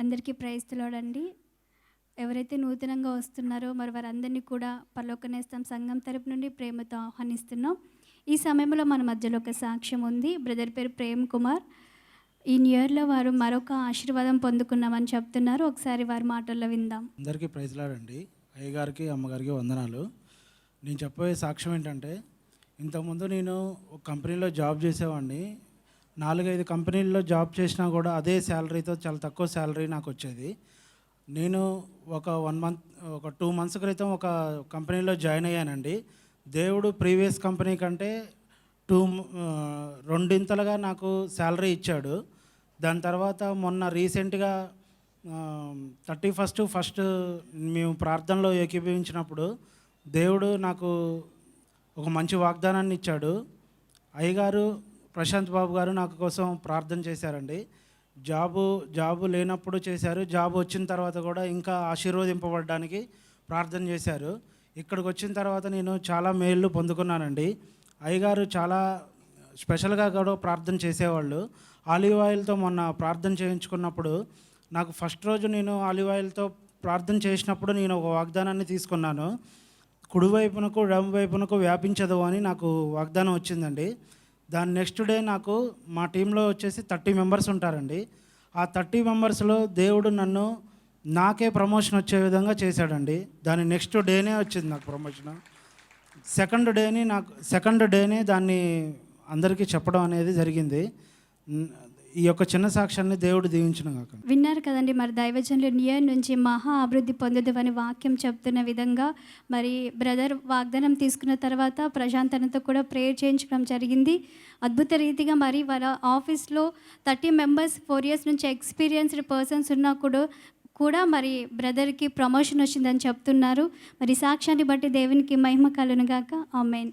అందరికీ ప్రయత్నలోడండి ఎవరైతే నూతనంగా వస్తున్నారో మరి వారందరినీ కూడా పరలోకనేస్తం సంఘం తరపు నుండి ప్రేమతో ఆహ్వానిస్తున్నాం. ఈ సమయంలో మన మధ్యలో ఒక సాక్ష్యం ఉంది. బ్రదర్ పేరు ప్రేమ్ కుమార్. ఈ ఇయర్లో వారు మరొక ఆశీర్వాదం పొందుకున్నామని చెప్తున్నారు. ఒకసారి వారి మాటల్లో విందాం. అందరికీ ప్రైజ్లాడండి అయ్యగారికి అమ్మగారికి వందనాలు. నేను చెప్పబోయే సాక్ష్యం ఏంటంటే ఇంతకుముందు నేను ఒక కంపెనీలో జాబ్ చేసేవాడిని. నాలుగైదు కంపెనీల్లో జాబ్ చేసినా కూడా అదే శాలరీతో చాలా తక్కువ శాలరీ నాకు వచ్చేది. నేను ఒక వన్ మంత్ ఒక టూ మంత్స్ క్రితం ఒక కంపెనీలో జాయిన్ అయ్యానండి. దేవుడు ప్రీవియస్ కంపెనీ కంటే టూ రెండింతలుగా నాకు శాలరీ ఇచ్చాడు. దాని తర్వాత మొన్న రీసెంట్గా థర్టీ ఫస్ట్ ఫస్ట్ మేము ప్రార్థనలో ఏకీభవించినప్పుడు దేవుడు నాకు ఒక మంచి వాగ్దానాన్ని ఇచ్చాడు. అయ్యగారు ప్రశాంత్ బాబు గారు నాకు కోసం ప్రార్థన చేశారండి. జాబు జాబు లేనప్పుడు చేశారు. జాబ్ వచ్చిన తర్వాత కూడా ఇంకా ఆశీర్వదింపబడడానికి ప్రార్థన చేశారు. ఇక్కడికి వచ్చిన తర్వాత నేను చాలా మేళ్ళు పొందుకున్నానండి. అయ్యగారు చాలా స్పెషల్గా కూడా ప్రార్థన చేసేవాళ్ళు. ఆలివ్ ఆయిల్తో మొన్న ప్రార్థన చేయించుకున్నప్పుడు నాకు ఫస్ట్ రోజు నేను ఆలివ్ ఆయిల్తో ప్రార్థన చేసినప్పుడు నేను ఒక వాగ్దానాన్ని తీసుకున్నాను. కుడివైపునకు వైపునకు వ్యాపించదు అని నాకు వాగ్దానం వచ్చిందండి. దాని నెక్స్ట్ డే నాకు మా టీంలో వచ్చేసి థర్టీ మెంబర్స్ ఉంటారండి. ఆ థర్టీ మెంబర్స్లో దేవుడు నన్ను నాకే ప్రమోషన్ వచ్చే విధంగా చేశాడండి. దాని నెక్స్ట్ డేనే వచ్చింది నాకు ప్రమోషన్ సెకండ్ డేని నాకు సెకండ్ డేనే దాన్ని అందరికీ చెప్పడం అనేది జరిగింది. ఈ యొక్క చిన్న సాక్ష్యాన్ని దేవుడు దీవించిన కాక విన్నారు కదండి మరి దైవజనులు నియర్ నుంచి మహా అభివృద్ధి పొందదు అని వాక్యం చెప్తున్న విధంగా మరి బ్రదర్ వాగ్దానం తీసుకున్న తర్వాత ప్రశాంతనతో కూడా ప్రేయర్ చేయించడం జరిగింది. అద్భుత రీతిగా మరి వాళ్ళ ఆఫీస్లో థర్టీ మెంబర్స్ ఫోర్ ఇయర్స్ నుంచి ఎక్స్పీరియన్స్డ్ పర్సన్స్ ఉన్నా కూడా కూడా మరి బ్రదర్కి ప్రమోషన్ వచ్చిందని చెప్తున్నారు. మరి సాక్ష్యాన్ని బట్టి దేవునికి మహిమ కలునుగాక ఆమెన్.